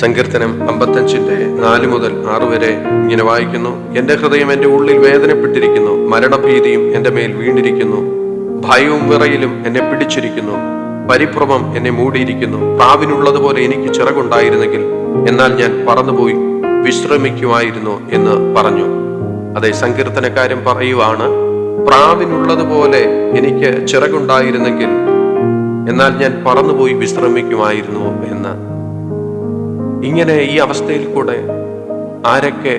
സങ്കീർത്തനം അമ്പത്തഞ്ചിന്റെ നാല് മുതൽ ആറ് വരെ ഇങ്ങനെ വായിക്കുന്നു. എന്റെ ഹൃദയം എന്റെ ഉള്ളിൽ വേദനപ്പെട്ടിരിക്കുന്നു. മരണഭീതിയും എന്റെ മേൽ വീണ്ടിരിക്കുന്നു ഭയവും വിറയിലും എന്നെ പിടിച്ചിരിക്കുന്നു. പരിഭ്രമം എന്നെ മൂടിയിരിക്കുന്നു. പ്രാവിനുള്ളതുപോലെ എനിക്ക് ചിറകുണ്ടായിരുന്നെങ്കിൽ എന്നാൽ ഞാൻ പറന്നുപോയി വിശ്രമിക്കുമായിരുന്നു എന്ന് പറഞ്ഞു. അതെ സങ്കീർത്തനക്കാരൻ പറയുവാണ് പ്രാവിനുള്ളതുപോലെ എനിക്ക് ചിറകുണ്ടായിരുന്നെങ്കിൽ എന്നാൽ ഞാൻ പറന്നുപോയി വിശ്രമിക്കുമായിരുന്നു എന്ന്. ഇങ്ങനെ ഈ അവസ്ഥയിൽ കൂടെ ആരൊക്കെ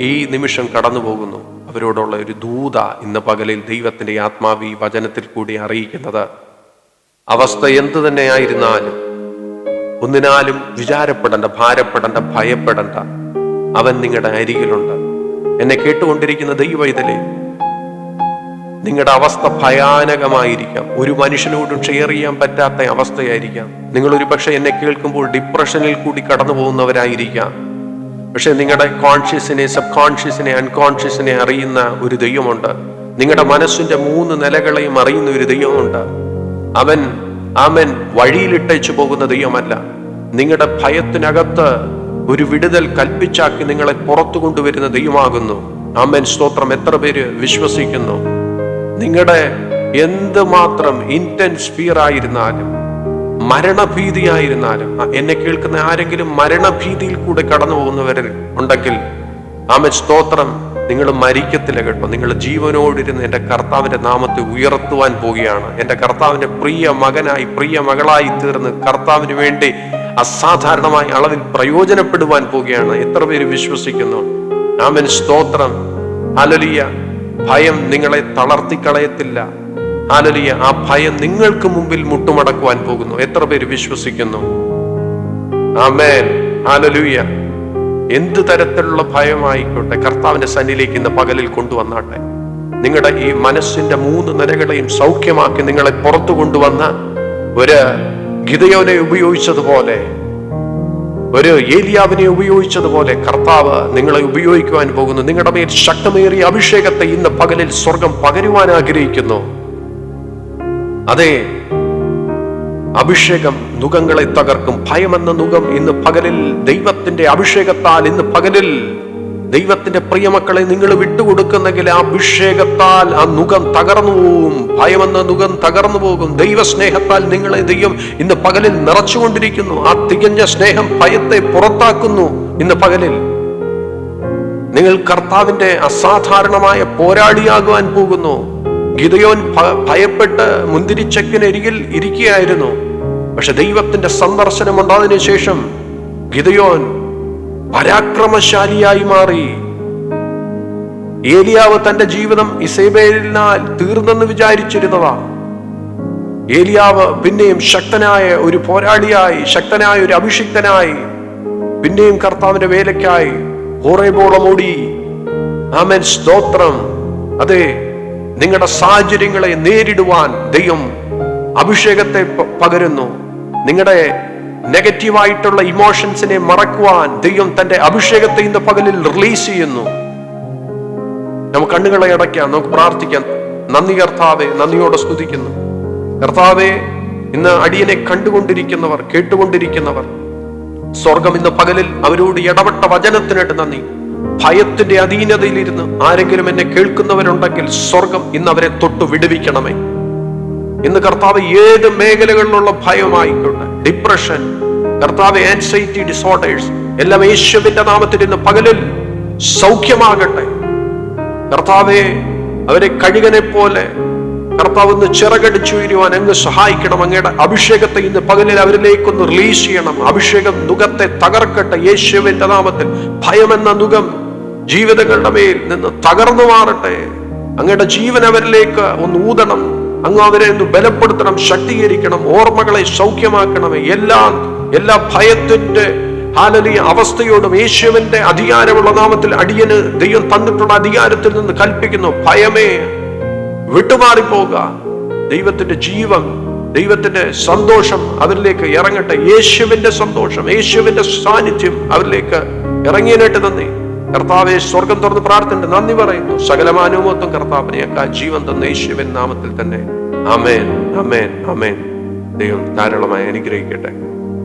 ഈ നിമിഷം കടന്നു പോകുന്നു അവരോടുള്ള ഒരു ദൂത ഇന്ന് പകലിൽ ദൈവത്തിന്റെ ആത്മാവി വചനത്തിൽ കൂടി അറിയിക്കുന്നത് അവസ്ഥ എന്തു തന്നെയായിരുന്നാലും ഒന്നിനാലും വിചാരപ്പെടണ്ട ഭാരപ്പെടണ്ട ഭയപ്പെടണ്ട അവൻ നിങ്ങളുടെ അരികിലുണ്ട്. എന്നെ കേട്ടുകൊണ്ടിരിക്കുന്ന ദൈവൈതലേ നിങ്ങളുടെ അവസ്ഥ ഭയാനകമായിരിക്കാം. ഒരു മനുഷ്യനോടും ഷെയർ ചെയ്യാൻ പറ്റാത്ത അവസ്ഥയായിരിക്കാം. നിങ്ങൾ ഒരു പക്ഷെ എന്നെ കേൾക്കുമ്പോൾ ഡിപ്രഷനിൽ കൂടി കടന്നു പോകുന്നവരായിരിക്കാം പക്ഷെ നിങ്ങളുടെ കോൺഷ്യസിനെ സബ് കോൺഷ്യസിനെ അൺകോൺഷ്യസിനെ അറിയുന്ന ഒരു ദൈവമുണ്ട്. നിങ്ങളുടെ മനസ്സിന്റെ മൂന്ന് നിലകളെയും അറിയുന്ന ഒരു ദൈവമുണ്ട്. അവൻ അവൻ വഴിയിലിട്ടേച്ചു പോകുന്ന ദൈവമല്ല. നിങ്ങളുടെ ഭയത്തിനകത്ത് ഒരു വിടുതൽ കൽപ്പിച്ചാക്കി നിങ്ങളെ പുറത്തു കൊണ്ടുവരുന്ന ദൈവമാകുന്നു. അമ്മൻ സ്തോത്രം. എത്ര പേര് വിശ്വസിക്കുന്നു? നിങ്ങളുടെ എന്തുമാത്രം ഫിയർ ആയിരുന്നാലും മരണഭീതിയായിരുന്നാലും എന്നെ കേൾക്കുന്ന ആരെങ്കിലും മരണഭീതിയിൽ കൂടെ കടന്നു പോകുന്നവരിൽ ഉണ്ടെങ്കിൽ ആമ സ്തോത്രം. നിങ്ങൾ മരിക്കത്തില്ല കേട്ടോ. നിങ്ങൾ ജീവനോടിരുന്ന് എന്റെ കർത്താവിന്റെ നാമത്തെ ഉയർത്തുവാൻ പോവുകയാണ്. എന്റെ കർത്താവിന്റെ പ്രിയ മകനായി പ്രിയ മകളായി തീർന്ന് കർത്താവിന് വേണ്ടി അസാധാരണമായ അളവിൽ പ്രയോജനപ്പെടുവാൻ പോവുകയാണ്. എത്ര പേര് വിശ്വസിക്കുന്നു? ആമൻ സ്തോത്രം. ഹലലിയ ഭയം നിങ്ങളെ തളർത്തിക്കളയത്തില്ല. ഹാലലിയ ആ ഭയം നിങ്ങൾക്ക് മുമ്പിൽ മുട്ടുമടക്കുവാൻ പോകുന്നു. എത്ര പേര് വിശ്വസിക്കുന്നു? ആമേൻ. ഹാലലൂയ എന്ത് തരത്തിലുള്ള ഭയമായിക്കോട്ടെ. കർത്താവിന്റെ സന്നിലേക്ക് ഇന്ന് പകലിൽ കൊണ്ടുവന്നാട്ടെ. നിങ്ങളുടെ ഈ മനസ്സിന്റെ മൂന്ന് നിലകളെയും സൗഖ്യമാക്കി നിങ്ങളെ പുറത്തു കൊണ്ടുവന്ന ഒരു ഗിതയോനെ ഉപയോഗിച്ചതുപോലെ ഒരു ഏലിയാവിനെ ഉപയോഗിച്ചതുപോലെ കർത്താവ് നിങ്ങളെ ഉപയോഗിക്കുവാൻ പോകുന്നു. നിങ്ങളുടെ മേൽ ശക്തമേറിയ അഭിഷേകത്തെ ഇന്ന് പകലിൽ സ്വർഗം പകരുവാൻ ആഗ്രഹിക്കുന്നു. അതെ അഭിഷേകം നുഖങ്ങളെ തകർക്കും. ഭയമെന്ന നുഖം ഇന്ന് പകലിൽ ദൈവത്തിന്റെ അഭിഷേകത്താൽ ഇന്ന് പകലിൽ ദൈവത്തിന്റെ പ്രിയമക്കളെ നിങ്ങൾ വിട്ടുകൊടുക്കുന്നെങ്കിൽ ആ അഭിഷേകത്താൽ ആ നുഖം തകർന്നു പോകും ഭയമെന്ന നുഖം തകർന്നു പോകും. ദൈവസ്നേഹത്താൽ നിങ്ങളെ ദൈവം ഇന്ന് പകലിൽ നിറച്ചുകൊണ്ടിരിക്കുന്നു. ആ തികഞ്ഞ സ്നേഹം ഭയത്തെ പുറത്താക്കുന്നു. ഇന്ന് പകലിൽ നിങ്ങൾ കർത്താവിന്റെ അസാധാരണമായ പോരാളിയാകുവാൻ പോകുന്നു. ഗിതയോൻ ഭയപ്പെട്ട് മുന്തിരിച്ചക്കിനരികിൽ ഇരിക്കുകയായിരുന്നു. പക്ഷെ ദൈവത്തിന്റെ സന്ദർശനം ഉണ്ടായതിനു ശേഷം ഗിതയോൻ പരാക്രമശാലിയായി മാറി. ഏലിയാവ് തന്റെ ജീവിതം ഇസേബേലിനാൽ തീർന്നെന്ന് വിചാരിച്ചിരുന്നതാ. ഏലിയാവ് പിന്നെയും ശക്തനായ ഒരു പോരാളിയായി ശക്തനായ ഒരു അഭിഷിക്തനായി പിന്നെയും കർത്താവിന്റെ വേലയ്ക്കായി ഹോറേബോളം ഓടി. ആമൻ. സ്തോത്രം. അതെ നിങ്ങളുടെ സാഹചര്യങ്ങളെ നേരിടുവാൻ ദൈവം അഭിഷേകത്തെ പകരുന്നു. നിങ്ങളുടെ നെഗറ്റീവായിട്ടുള്ള ഇമോഷൻസിനെ മറക്കുവാൻ ദൈവം തന്റെ അഭിഷേകത്തെ ഇന്ന് പകലിൽ റിലീസ് ചെയ്യുന്നു. നമുക്ക് കണ്ണുകളെ അടയ്ക്കാം നമുക്ക് പ്രാർത്ഥിക്കാം. നന്ദി കർത്താവെ നന്ദിയോടെ സ്തുതിക്കുന്നു. കർത്താവെ ഇന്ന് അടിയനെ കണ്ടുകൊണ്ടിരിക്കുന്നവർ കേട്ടുകൊണ്ടിരിക്കുന്നവർ സ്വർഗം ഇന്ന് പകലിൽ അവരോട് ഇടപെട്ട വചനത്തിനായിട്ട് നന്ദി. ഭയത്തിന്റെ അധീനതയിലിരുന്ന് ആരെങ്കിലും എന്നെ കേൾക്കുന്നവരുണ്ടെങ്കിൽ സ്വർഗം ഇന്ന് അവരെ തൊട്ടു വിടുവിക്കണമേ ഇന്ന് കർത്താവ് ഏത് മേഖലകളിലുള്ള ഭയമായിക്കൊണ്ട് ഡിപ്രഷൻ കർത്താവ് ആൻസൈറ്റി ഡിസോർഡേഴ്സ് എല്ലാം യേശുവിന്റെ നാമത്തിൽ ഇന്ന് പകലിൽ സൗഖ്യമാകട്ടെ. കർത്താവെ അവരെ കഴുകനെ പോലെ കർത്താവ് ഒന്ന് ചിറകടിച്ചു വരുവാൻ അങ്ങ് സഹായിക്കണം. അങ്ങയുടെ അഭിഷേകത്തെ ഇന്ന് പകലിൽ അവരിലേക്കൊന്ന് റിലീസ് ചെയ്യണം. അഭിഷേകം നുഖത്തെ തകർക്കട്ടെ. യേശുവിന്റെ നാമത്തിൽ ഭയമെന്ന നുഖം ജീവിതങ്ങളുടെ മേൽ നിന്ന് തകർന്നു മാറട്ടെ. അങ്ങയുടെ ജീവൻ അവരിലേക്ക് ഒന്ന് ഊതണം. അങ്ങ് അവരെ ഒന്ന് ബലപ്പെടുത്തണം ശക്തീകരിക്കണം ഓർമ്മകളെ സൗഖ്യമാക്കണമേ. എല്ലാ എല്ലാ ഭയത്തിന്റെ ഹാലലിയ അവസ്ഥയോടും യേശുവിന്റെ അധികാരമുള്ള നാമത്തിൽ അടിയന് ദൈവം തന്നിട്ടുള്ള അധികാരത്തിൽ നിന്ന് കൽപ്പിക്കുന്നു. ഭയമേ വിട്ടുമാറിപ്പോക ദൈവത്തിന്റെ ജീവൻ ദൈവത്തിന്റെ സന്തോഷം അവരിലേക്ക് ഇറങ്ങട്ടെ. യേശുവിന്റെ സന്തോഷം യേശുവിന്റെ സാന്നിധ്യം അവരിലേക്ക് ഇറങ്ങിയതിനായിട്ട് നന്ദി. കർത്താവെ സ്വർഗം തുറന്ന് പ്രാർത്ഥന നന്ദി പറയുന്നു. സകലമാനുമത്വം കർത്താവിനെയൊക്കെ ജീവൻ തന്ന യേശുവിൻ നാമത്തിൽ തന്നെ. അമേൻ അമേൻ അമേൻ ദൈവം ധാരാളമായി അനുഗ്രഹിക്കട്ടെ.